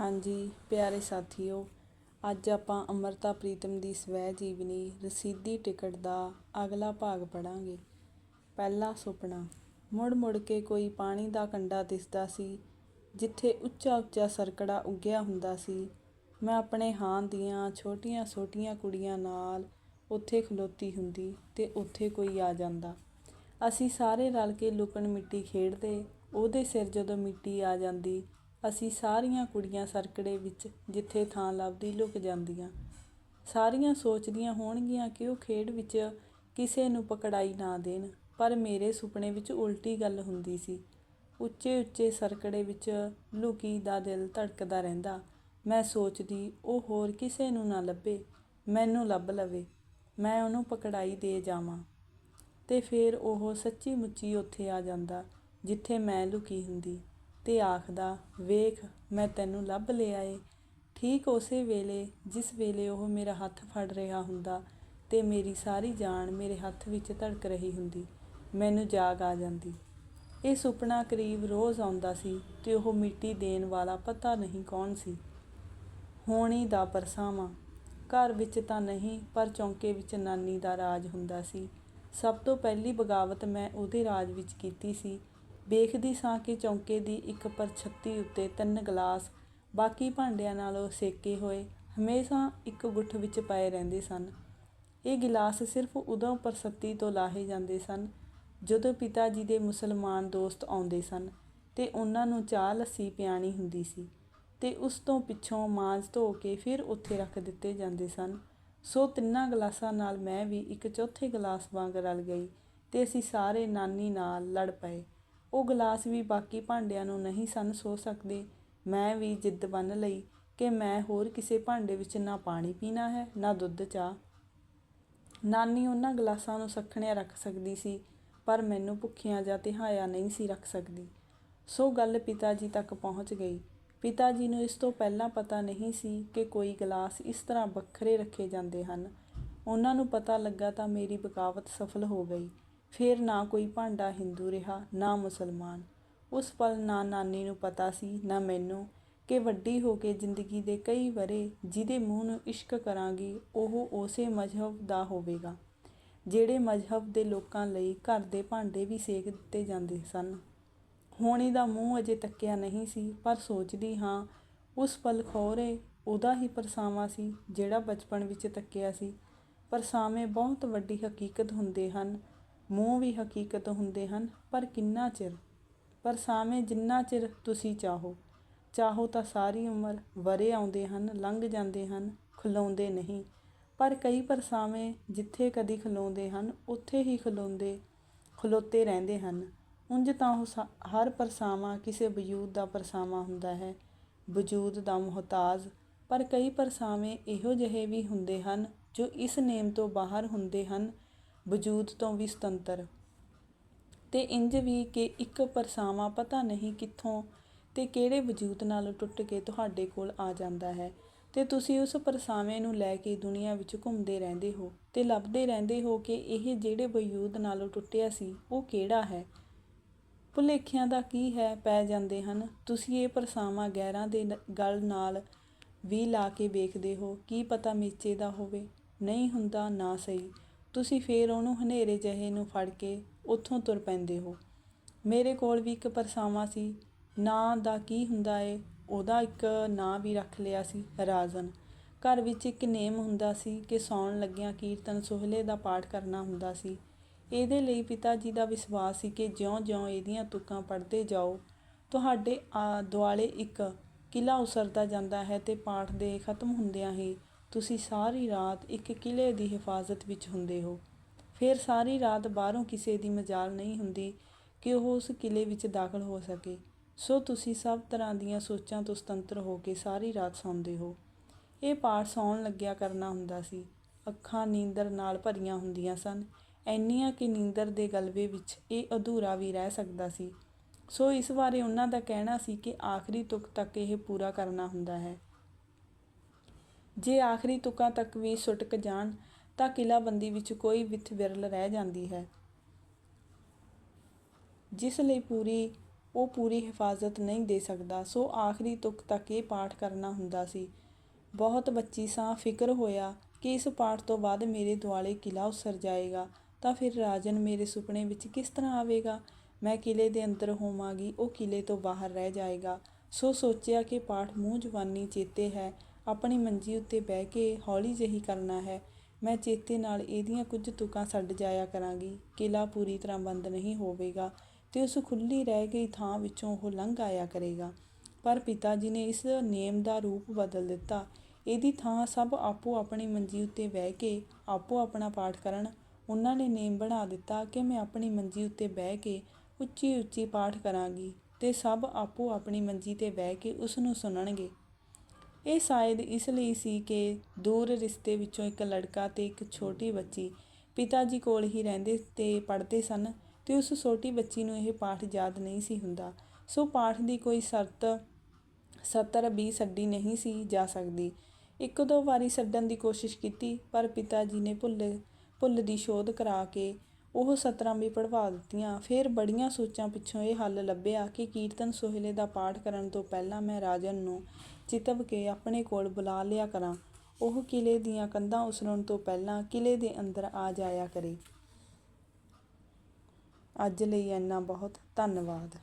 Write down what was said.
ਹਾਂਜੀ, ਪਿਆਰੇ ਸਾਥੀਓ, ਅੱਜ ਆਪਾਂ ਅਮਰਤਾ ਪ੍ਰੀਤਮ ਦੀ ਸਵੈ ਜੀਵਨੀ ਰਸੀਦੀ ਟਿਕਟ ਦਾ ਅਗਲਾ ਭਾਗ ਪੜਾਂਗੇ ਪਹਿਲਾ ਸੁਪਨਾ, ਮੁੜ ਮੁੜ ਕੇ ਕੋਈ ਪਾਣੀ ਦਾ ਕੰਡਾ ਦਿਸਦਾ ਸੀ, ਜਿੱਥੇ ਉੱਚਾ ਉੱਚਾ ਸਰਕੜਾ ਉੱਗਿਆ ਹੁੰਦਾ ਸੀ। ਮੈਂ ਆਪਣੇ ਹਾਂ ਦੀਆਂ ਛੋਟੀਆਂ ਛੋਟੀਆਂ ਕੁੜੀਆਂ ਨਾਲ ਉੱਥੇ ਖਲੋਤੀ ਹੁੰਦੀ ਤੇ ਉੱਥੇ ਕੋਈ ਆ ਜਾਂਦਾ। ਅਸੀਂ ਸਾਰੇ ਰਲ ਕੇ ਲੁਕਣ ਮਿੱਟੀ ਖੇਡਦੇ, ਉਹਦੇ ਸਿਰ ਜਦੋਂ ਮਿੱਟੀ ਆ ਜਾਂਦੀ ਅਸੀਂ ਸਾਰੀਆਂ ਕੁੜੀਆਂ ਸਰਕੜੇ ਵਿੱਚ ਜਿੱਥੇ ਥਾਂ ਲੱਭਦੀ ਲੁਕ ਜਾਂਦੀਆਂ। ਸਾਰੀਆਂ ਸੋਚਦੀਆਂ ਹੋਣਗੀਆਂ ਕਿ ਉਹ ਖੇਡ ਵਿੱਚ ਕਿਸੇ ਨੂੰ ਪਕੜਾਈ ਨਾ ਦੇਣ, ਪਰ ਮੇਰੇ ਸੁਪਨੇ ਵਿੱਚ ਉਲਟੀ ਗੱਲ ਹੁੰਦੀ ਸੀ। ਉੱਚੇ ਉੱਚੇ ਸਰਕੜੇ ਵਿੱਚ ਲੁਕੀ ਦਾ ਦਿਲ ਧੜਕਦਾ ਰਹਿੰਦਾ। ਮੈਂ ਸੋਚਦੀ, ਉਹ ਹੋਰ ਕਿਸੇ ਨੂੰ ਨਾ ਲੱਭੇ, ਮੈਨੂੰ ਲੱਭ ਲਵੇ। ਮੈਂ ਉਹਨੂੰ ਪਕੜਾਈ ਦੇ ਜਾਵਾਂ। ਤੇ ਫਿਰ ਉਹ ਸੱਚੀ ਮੁੱਚੀ ਉੱਥੇ ਆ ਜਾਂਦਾ, ਜਿੱਥੇ ਮੈਂ ਲੁਕੀ ਹੁੰਦੀ। ਤੇ ਆਖਦਾ, ਵੇਖ, ਮੈਂ ਤੈਨੂੰ ਲੱਭ ਲਿਆ ਏ। ਠੀਕ ਉਸੇ ਵੇਲੇ, ਜਿਸ ਵੇਲੇ ਉਹ ਮੇਰਾ ਹੱਥ ਫੜ ਰਿਹਾ ਹੁੰਦਾ ਤੇ ਮੇਰੀ ਸਾਰੀ ਜਾਨ ਮੇਰੇ ਹੱਥ ਵਿੱਚ ਧੜਕ ਰਹੀ ਹੁੰਦੀ, ਮੈਨੂੰ ਜਾਗ ਆ ਜਾਂਦੀ। ਇਹ ਸੁਪਨਾ ਕਰੀਬ ਰੋਜ਼ ਆਉਂਦਾ ਸੀ ਤੇ ਉਹ ਮਿੱਟੀ ਦੇਣ ਵਾਲਾ ਪਤਾ ਨਹੀਂ ਕੌਣ ਸੀ। ਹੋਣੀ ਦਾ ਪਰਸਾਵਾਂ। ਘਰ ਵਿੱਚ ਤਾਂ ਨਹੀਂ, ਪਰ ਚੌਂਕੇ ਵਿੱਚ ਨਾਨੀ ਦਾ ਰਾਜ ਹੁੰਦਾ ਸੀ। ਸਭ ਤੋਂ ਪਹਿਲੀ ਬਗਾਵਤ ਮੈਂ ਉਹਦੇ ਰਾਜ ਵਿੱਚ ਕੀਤੀ ਸੀ ਵੇਖਦੀ ਸਾਂ ਕਿ ਚੌਂਕੇ ਦੀ ਇੱਕ ਪਰਛੱਤੀ ਉੱਤੇ ਤਿੰਨ ਗਲਾਸ ਬਾਕੀ ਭਾਂਡਿਆਂ ਨਾਲੋਂ ਸੇਕੇ ਹੋਏ ਹਮੇਸ਼ਾ ਇੱਕ ਗੁੱਠ ਵਿੱਚ ਪਏ ਰਹਿੰਦੇ ਸਨ। ਇਹ ਗਿਲਾਸ ਸਿਰਫ ਉਦੋਂ ਪਰਸੱਤੀ ਤੋਂ ਲਾਹੇ ਜਾਂਦੇ ਸਨ ਜਦੋਂ ਪਿਤਾ ਜੀ ਦੇ ਮੁਸਲਮਾਨ ਦੋਸਤ ਆਉਂਦੇ ਸਨ ਤੇ ਉਹਨਾਂ ਨੂੰ ਚਾਹ ਲੱਸੀ ਪਿਆਣੀ ਹੁੰਦੀ ਸੀ ਤੇ ਉਸ ਤੋਂ ਪਿੱਛੋਂ ਮਾਂਜ ਧੋ ਕੇ ਫਿਰ ਉੱਥੇ ਰੱਖ ਦਿੱਤੇ ਜਾਂਦੇ ਸਨ। ਸੋ ਤਿੰਨਾਂ ਗਲਾਸਾਂ ਨਾਲ ਮੈਂ ਵੀ ਇੱਕ ਚੌਥੇ ਗਲਾਸ ਵਾਂਗ ਰਲ ਗਈ ਤੇ ਅਸੀਂ ਸਾਰੇ ਨਾਨੀ ਨਾਲ ਲੜ ਪਏ। ਉਹ ਗਲਾਸ ਵੀ ਬਾਕੀ ਭਾਂਡਿਆਂ ਨੂੰ ਨਹੀਂ ਸਨ ਸੋ ਸਕਦੇ। ਮੈਂ ਵੀ ਜਿੱਦ ਬੰਨ੍ਹ ਲਈ ਕਿ ਮੈਂ ਹੋਰ ਕਿਸੇ ਭਾਂਡੇ ਵਿੱਚ ਨਾ ਪਾਣੀ ਪੀਣਾ ਹੈ, ਨਾ ਦੁੱਧ, ਚਾਹ। ਨਾਨੀ ਉਹਨਾਂ ਗਲਾਸਾਂ ਨੂੰ ਸਖਣਿਆ ਰੱਖ ਸਕਦੀ ਸੀ, ਪਰ ਮੈਨੂੰ ਭੁੱਖਿਆਂ ਜਾਂ ਤਿਹਾਇਆ ਨਹੀਂ ਸੀ ਰੱਖ ਸਕਦੀ। ਸੋ ਗੱਲ ਪਿਤਾ ਜੀ ਤੱਕ ਪਹੁੰਚ ਗਈ। ਪਿਤਾ ਜੀ ਨੂੰ ਇਸ ਤੋਂ ਪਹਿਲਾਂ ਪਤਾ ਨਹੀਂ ਸੀ ਕਿ ਕੋਈ ਗਲਾਸ ਇਸ ਤਰ੍ਹਾਂ ਵੱਖਰੇ ਰੱਖੇ ਜਾਂਦੇ ਹਨ। ਉਹਨਾਂ ਨੂੰ ਪਤਾ ਲੱਗਾ ਤਾਂ ਮੇਰੀ ਬਗਾਵਤ ਸਫਲ ਹੋ ਗਈ। ਫਿਰ ਨਾ ਕੋਈ ਭਾਂਡਾ ਹਿੰਦੂ ਰਿਹਾ, ਨਾ ਮੁਸਲਮਾਨ। ਉਸ ਪਲ ਨਾ ਨਾਨੀ ਨੂੰ ਪਤਾ ਸੀ, ਨਾ ਮੈਨੂੰ ਕਿ ਵੱਡੀ ਹੋ ਕੇ ਜ਼ਿੰਦਗੀ ਦੇ ਕਈ ਵਰੇ ਜਿਹਦੇ ਮੂੰਹ ਨੂੰ ਇਸ਼ਕ ਕਰਾਂਗੀ, ਉਹ ਉਸੇ ਮਜ਼ਹਬ ਦਾ ਹੋਵੇਗਾ, ਜਿਹੜੇ ਮਜ਼ਹਬ ਦੇ ਲੋਕਾਂ ਲਈ ਘਰ ਦੇ ਭਾਂਡੇ ਵੀ ਸੇਕ ਦਿੱਤੇ ਜਾਂਦੇ ਸਨ। ਹੋਣੀ ਦਾ ਮੂੰਹ ਅਜੇ ਤੱਕਿਆ ਨਹੀਂ ਸੀ, ਪਰ ਸੋਚਦੀ ਹਾਂ, ਉਸ ਪਲ ਖੋਰੇ ਉਹਦਾ ਹੀ ਪਰਸਾਵਾ ਸੀ, ਜਿਹੜਾ ਬਚਪਨ ਵਿੱਚ ਤੱਕਿਆ ਸੀ। ਪਰਸਾਵੇਂ ਬਹੁਤ ਵੱਡੀ ਹਕੀਕਤ ਹੁੰਦੇ ਹਨ ਮੂੰਹ ਵੀ ਹਕੀਕਤ ਹੁੰਦੇ ਹਨ, ਪਰ ਕਿੰਨਾ ਚਿਰ? ਪਰਸਾਵੇਂ ਜਿੰਨਾ ਚਿਰ ਤੁਸੀਂ ਚਾਹੋ। ਚਾਹੋ ਤਾਂ ਸਾਰੀ ਉਮਰ ਵਰੇ ਆਉਂਦੇ ਹਨ, ਲੰਘ ਜਾਂਦੇ ਹਨ, ਖਲੋਂਦੇ ਨਹੀਂ। ਪਰ ਕਈ ਪਰਸਾਵੇਂ ਜਿੱਥੇ ਕਦੀ ਖਲੋਂਦੇ ਹਨ, ਉੱਥੇ ਹੀ ਖਲੋਂਦੇ, ਖਲੋਤੇ ਰਹਿੰਦੇ ਹਨ। ਉਂਝ ਤਾਂ ਉਹ ਹਰ ਪਰਸਾਵਾਂ ਕਿਸੇ ਵਜੂਦ ਦਾ ਪਰਸਾਵਾ ਹੁੰਦਾ ਹੈ। ਵਜੂਦ ਦਾ ਮੁਹਤਾਜ। ਪਰ ਕਈ ਪਰਸਾਵੇਂ ਇਹੋ ਜਿਹੇ ਵੀ ਹੁੰਦੇ ਹਨ, ਜੋ ਇਸ ਨੇਮ ਤੋਂ ਬਾਹਰ ਹੁੰਦੇ ਹਨ ਵਜੂਦ ਤੋਂ ਵੀ ਸੁਤੰਤਰ। ਤੇ ਇੰਜ ਵੀ ਕਿ ਇੱਕ ਪਰਸਾਵਾ ਪਤਾ ਨਹੀਂ ਕਿੱਥੋਂ ਤੇ ਕਿਹੜੇ ਵਜੂਦ ਨਾਲ ਟੁੱਟ ਕੇ ਤੁਹਾਡੇ ਕੋਲ ਆ ਜਾਂਦਾ ਹੈ। ਤੇ ਤੁਸੀਂ ਉਸ ਪਰਸਾਵੇਂ ਨੂੰ ਲੈ ਕੇ ਦੁਨੀਆ ਵਿੱਚ ਘੁੰਮਦੇ ਰਹਿੰਦੇ ਹੋ ਤੇ ਲੱਭਦੇ ਰਹਿੰਦੇ ਹੋ ਕਿ ਇਹ ਜਿਹੜੇ ਵਜੂਦ ਨਾਲੋਂ ਟੁੱਟਿਆ ਸੀ, ਉਹ ਕਿਹੜਾ ਹੈ? ਭੁਲੇਖਿਆਂ ਦਾ ਕੀ ਹੈ? ਪੈ ਜਾਂਦੇ ਹਨ। ਤੁਸੀਂ ਇਹ ਪਰਸਾਵਾਂ ਗੈਰਾਂ ਦੇ ਗਲ ਨਾਲ ਵੀ ਲਾ ਕੇ ਵੇਖਦੇ ਹੋ। ਕੀ ਪਤਾ ਮੇਚੇ ਦਾ ਹੋਵੇ? ਨਹੀਂ ਹੁੰਦਾ ਨਾ ਸਹੀ। ਤੁਸੀਂ ਫੇਰ ਉਹਨੂੰ ਹਨੇਰੇ ਜਿਹੇ ਨੂੰ ਫੜ ਕੇ ਉੱਥੋਂ ਤੁਰ ਪੈਂਦੇ ਹੋ। ਮੇਰੇ ਕੋਲ ਵੀ ਇੱਕ ਪਰਸਾਵਾ ਸੀ। ਨਾਂ ਦਾ ਕੀ ਹੁੰਦਾ ਏ, ਉਹਦਾ ਇੱਕ ਨਾਂ ਵੀ ਰੱਖ ਲਿਆ ਸੀ, ਰਾਜ਼ਨ। ਘਰ ਵਿੱਚ ਇੱਕ ਨੇਮ ਹੁੰਦਾ ਸੀ ਕਿ ਸੌਣ ਲੱਗਿਆਂ ਕੀਰਤਨ ਸੋਹਲੇ ਦਾ ਪਾਠ ਕਰਨਾ ਹੁੰਦਾ ਸੀ। ਇਹਦੇ ਲਈ ਪਿਤਾ ਜੀ ਦਾ ਵਿਸ਼ਵਾਸ ਸੀ ਕਿ ਜਿਉਂ-ਜਿਉਂ ਇਹਦੀਆਂ ਤੁਕਾਂ ਪੜ੍ਹਦੇ ਜਾਓ, ਤੁਹਾਡੇ ਦੁਆਲੇ ਇੱਕ ਕਿਲਾ ਉਸਰਦਾ ਜਾਂਦਾ ਹੈ ਤੇ ਪਾਠ ਦੇ ਖਤਮ ਹੁੰਦਿਆਂ ਹੀ ਤੁਸੀਂ ਸਾਰੀ ਰਾਤ ਇੱਕ ਕਿਲੇ ਦੀ ਹਿਫਾਜ਼ਤ ਵਿੱਚ ਹੁੰਦੇ ਹੋ। ਫਿਰ ਸਾਰੀ ਰਾਤ ਬਾਹਰੋਂ ਕਿਸੇ ਦੀ ਮਜਾਲ ਨਹੀਂ ਹੁੰਦੀ ਕਿ ਉਹ ਉਸ ਕਿਲੇ ਵਿੱਚ ਦਾਖਲ ਹੋ ਸਕੇ। ਸੋ ਤੁਸੀਂ ਸਭ ਤਰ੍ਹਾਂ ਦੀਆਂ ਸੋਚਾਂ ਤੋਂ ਸੁਤੰਤਰ ਹੋ ਕੇ ਸਾਰੀ ਰਾਤ ਸੌਂਦੇ ਹੋ। ਇਹ ਪਾਠ ਸੌਣ ਲੱਗਿਆ ਕਰਨਾ ਹੁੰਦਾ ਸੀ। ਅੱਖਾਂ ਨੀਂਦਰ ਨਾਲ ਭਰੀਆਂ ਹੁੰਦੀਆਂ ਸਨ। ਐਨੀਆਂ ਕਿ ਨੀਂਦਰ ਦੇ ਗਲਵੇ ਵਿੱਚ ਇਹ ਅਧੂਰਾ ਵੀ ਰਹਿ ਸਕਦਾ ਸੀ। ਸੋ ਇਸ ਬਾਰੇ ਉਹਨਾਂ ਦਾ ਕਹਿਣਾ ਸੀ ਕਿ ਆਖਰੀ ਤੁਕ ਤੱਕ ਇਹ ਪੂਰਾ ਕਰਨਾ ਹੁੰਦਾ ਹੈ। ਜੇ ਆਖਰੀ ਤੁਕਾਂ ਤੱਕ ਵੀ ਸੁਟਕ ਜਾਣ, ਤਾਂ ਕਿਲਾਬੰਦੀ ਵਿੱਚ ਕੋਈ ਵਿਥ ਵਿਰਲ ਰਹਿ ਜਾਂਦੀ ਹੈ। ਜਿਸ ਲਈ ਪੂਰੀ, ਉਹ ਪੂਰੀ ਹਿਫਾਜ਼ਤ ਨਹੀਂ ਦੇ ਸਕਦਾ, ਸੋ ਆਖਰੀ ਤੁਕ ਤੱਕ ਇਹ ਪਾਠ ਕਰਨਾ ਹੁੰਦਾ ਸੀ। ਬਹੁਤ ਬੱਚੀ ਸਾਂ ਫਿਕਰ ਹੋਇਆ ਕਿ ਇਸ ਪਾਠ ਤੋਂ ਬਾਅਦ ਮੇਰੇ ਦੁਆਲੇ ਕਿਲਾ ਉਸਰ ਜਾਏਗਾ, ਤਾਂ ਫਿਰ ਰਾਜਨ ਮੇਰੇ ਸੁਪਨੇ ਵਿੱਚ ਕਿਸ ਤਰ੍ਹਾਂ ਆਵੇਗਾ? ਮੈਂ ਕਿਲੇ ਦੇ ਅੰਦਰ ਹੋਵਾਂਗੀ, ਉਹ ਕਿਲੇ ਤੋਂ ਬਾਹਰ ਰਹਿ ਜਾਏਗਾ। ਸੋ ਸੋਚਿਆ ਕਿ ਪਾਠ ਮੂੰਹ ਜਵਾਨੀ ਚੇਤੇ ਹੈ ਆਪਣੀ ਮੰਜੀ ਉੱਤੇ ਬਹਿ ਕੇ ਹੌਲੀ ਜਿਹੀ ਕਰਨਾ ਹੈ। ਮੈਂ ਚੇਤੇ ਨਾਲ ਇਹਦੀਆਂ ਕੁਝ ਤੁਕਾਂ ਛੱਡ ਜਾਇਆ ਕਰਾਂਗੀ। ਕਿਲਾ ਪੂਰੀ ਤਰ੍ਹਾਂ ਬੰਦ ਨਹੀਂ ਹੋਵੇਗਾ ਤੇ ਉਸ ਖੁੱਲੀ ਰਹਿ ਗਈ ਥਾਂ ਵਿੱਚੋਂ ਉਹ ਲੰਘ ਆਇਆ ਕਰੇਗਾ। ਪਰ ਪਿਤਾ ਜੀ ਨੇ ਇਸ ਨੇਮ ਦਾ ਰੂਪ ਬਦਲ ਦਿੱਤਾ। ਇਹਦੀ ਥਾਂ ਸਭ ਆਪੋ ਆਪਣੀ ਮੰਜੀ ਉੱਤੇ ਬਹਿ ਕੇ ਆਪੋ ਆਪਣਾ ਪਾਠ ਕਰਨ। ਉਹਨਾਂ ਨੇ ਨੇਮ ਬਣਾ ਦਿੱਤਾ ਕਿ ਮੈਂ ਆਪਣੀ ਮੰਜੀ ਉੱਤੇ ਬਹਿ ਕੇ ਉੱਚੀ ਉੱਚੀ ਪਾਠ ਕਰਾਂਗੀ ਤੇ ਸਭ ਆਪੋ ਆਪਣੀ ਮੰਜੀ ਤੇ ਬਹਿ ਕੇ ਉਸ ਨੂੰ ਸੁਣਨਗੇ। ਇਹ ਸ਼ਾਇਦ ਇਸ ਲਈ ਸੀ ਕਿ ਦੂਰ ਰਿਸ਼ਤੇ ਵਿੱਚੋਂ ਇੱਕ ਲੜਕਾ ਤੇ ਇੱਕ ਛੋਟੀ ਬੱਚੀ ਪਿਤਾ ਜੀ ਕੋਲ ਹੀ ਰਹਿੰਦੇ ਤੇ ਪੜ੍ਹਦੇ ਸਨ ਤੇ ਉਸ ਛੋਟੀ ਬੱਚੀ ਨੂੰ ਇਹ ਪਾਠ ਯਾਦ ਨਹੀਂ ਸੀ ਹੁੰਦਾ। ਸੋ ਪਾਠ ਦੀ ਕੋਈ ਸ਼ਰਤ ਸੱਤਰ ਵੀਹ ਛੱਡੀ ਨਹੀਂ ਸੀ ਜਾ ਸਕਦੀ। ਇੱਕ ਦੋ ਵਾਰੀ ਛੱਡਣ ਦੀ ਕੋਸ਼ਿਸ਼ ਕੀਤੀ, ਪਰ ਪਿਤਾ ਜੀ ਨੇ ਭੁੱਲ ਭੁੱਲ ਦੀ ਸ਼ੋਧ ਕਰਾ ਕੇ ਉਹ ਸਤਰਾਂ ਵੀ ਪੜਵਾ ਦਿੱਤੀਆਂ। ਫਿਰ ਬੜੀਆਂ ਸੋਚਾਂ ਪਿੱਛੋਂ ਇਹ ਹੱਲ ਲੱਭਿਆ ਕਿ ਕੀਰਤਨ ਸੋਹਿਲੇ ਦਾ ਪਾਠ ਕਰਨ ਤੋਂ ਪਹਿਲਾਂ ਮੈਂ ਰਾਜਨ ਨੂੰ ਚਿਤਵ ਕੇ ਆਪਣੇ ਕੋਲ ਬੁਲਾ ਲਿਆ ਕਰਾਂ। ਉਹ ਕਿਲੇ ਦੀਆਂ ਕੰਧਾਂ ਉਸਰਨ ਤੋਂ ਪਹਿਲਾਂ ਕਿਲੇ ਦੇ ਅੰਦਰ ਆ ਜਾਇਆ ਕਰੇ। ਅੱਜ ਲਈ ਇੰਨਾ ਬਹੁਤ। ਧੰਨਵਾਦ।